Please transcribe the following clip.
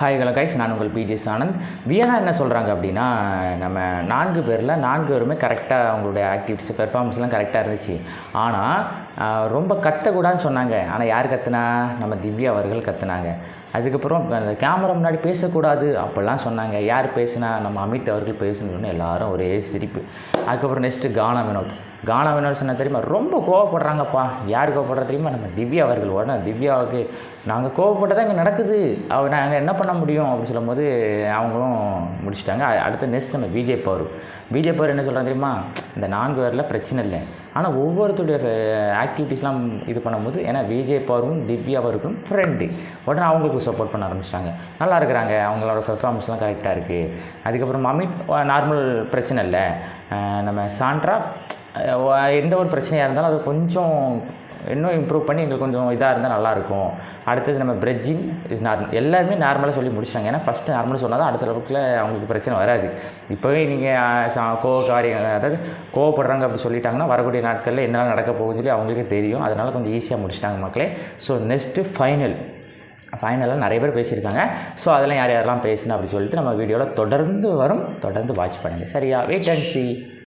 Hi hello guys நான் உங்கள் BGS Anand வியனா என்ன சொல்கிறாங்க அப்படின்னா நம்ம நான்கு பேரில் நான்கு பேருமே கரெக்டாக அவங்களுடைய ஆக்டிவிட்டிஸ் பெர்ஃபார்மன்ஸ்லாம் கரெக்டாக இருந்துச்சு. ஆனால் ரொம்ப கத்தக்கூடாதுன்னு சொன்னாங்க. ஆனால் யார் கத்துனா? நம்ம திவ்யா அவர்கள் கத்துனாங்க. அதுக்கப்புறம் அந்த கேமரா முன்னாடி பேசக்கூடாது அப்படிலாம் சொன்னாங்க. யார் பேசுனா? நம்ம அமித் அவர்கள் பேசணும்னு எல்லாரும் ஒரே சிரிப்பு. அதுக்கப்புறம் நெக்ஸ்ட்டு கானா வினோத். கானா வினோத் சொன்ன தெரியுமா? ரொம்ப கோவப்படுறாங்கப்பா. யார் கோவப்படுற தெரியுமா? நம்ம திவ்யா அவர்கள். உடனே திவ்யாவுக்கு நாங்கள் கோவப்பட்டதான் இங்கே நடக்குது. அவர் நாங்கள் என்ன பண்ண முடியும்? அப்படின்னு சொல்லும்போது அவங்களும் முடிச்சிட்டாங்க. அடுத்த நெக்ஸ்ட் நம்ம பிஜே அவர் பிஜேபி அவர் என்ன சொல்கிறாங்க தெரியுமா? இந்த நான்கு பேரில் பிரச்சனை இல்லை. ஆனால் ஒவ்வொருத்தருடைய ஆக்டிவிட்டீஸ்லாம் இது பண்ணும்போது ஏன்னா விஜய் பவரும் திவ்யா அவர்களும் ஃப்ரெண்டு உடனே அவங்களுக்கு சப்போர்ட் பண்ண ஆரம்பிச்சிட்டாங்க. நல்லா இருக்கிறாங்க. அவங்களோட பெர்ஃபார்மன்ஸ்லாம் கரெக்டாக இருக்குது அதுக்கப்புறம் அமித் நார்மல் பிரச்சனை இல்லை. நம்ம சாண்ட்ரா எந்த ஒரு பிரச்சனையாக இருந்தாலும் அது கொஞ்சம் இன்னும் இம்ப்ரூவ் பண்ணி எங்களுக்கு கொஞ்சம் இதாக இருந்தால் நல்லாயிருக்கும். அடுத்தது நம்ம பிரெஜின் இஸ் நார்மல் எல்லாருமே நார்மலாக சொல்லி முடிச்சிட்டாங்க. ஏன்னா ஃபஸ்ட்டு நார்மலாக சொன்னால் தான் அடுத்த அளவுக்குள்ள அவங்களுக்கு பிரச்சனை வராது. இப்போவே நீங்கள் கோவக்காரி அதாவது கோவப்படுறாங்க அப்படி சொல்லிட்டாங்கன்னா வரக்கூடிய நாட்களில் என்ன நடக்க போகுதுன்னு சொல்லி அவங்களுக்கே தெரியும். அதனால் கொஞ்சம் ஈஸியாக முடிச்சிட்டாங்க மக்களே. ஸோ நெக்ஸ்ட்டு ஃபைனல் ஃபைனலாக நிறைய பேர் பேசியிருக்காங்க. ஸோ அதெல்லாம் யார் யாரெல்லாம் பேசுனா அப்படி சொல்லிட்டு நம்ம வீடியோவில் தொடர்ந்து வரும். தொடர்ந்து வாட்ச் பண்ணுங்கள் சரியா? Wait and C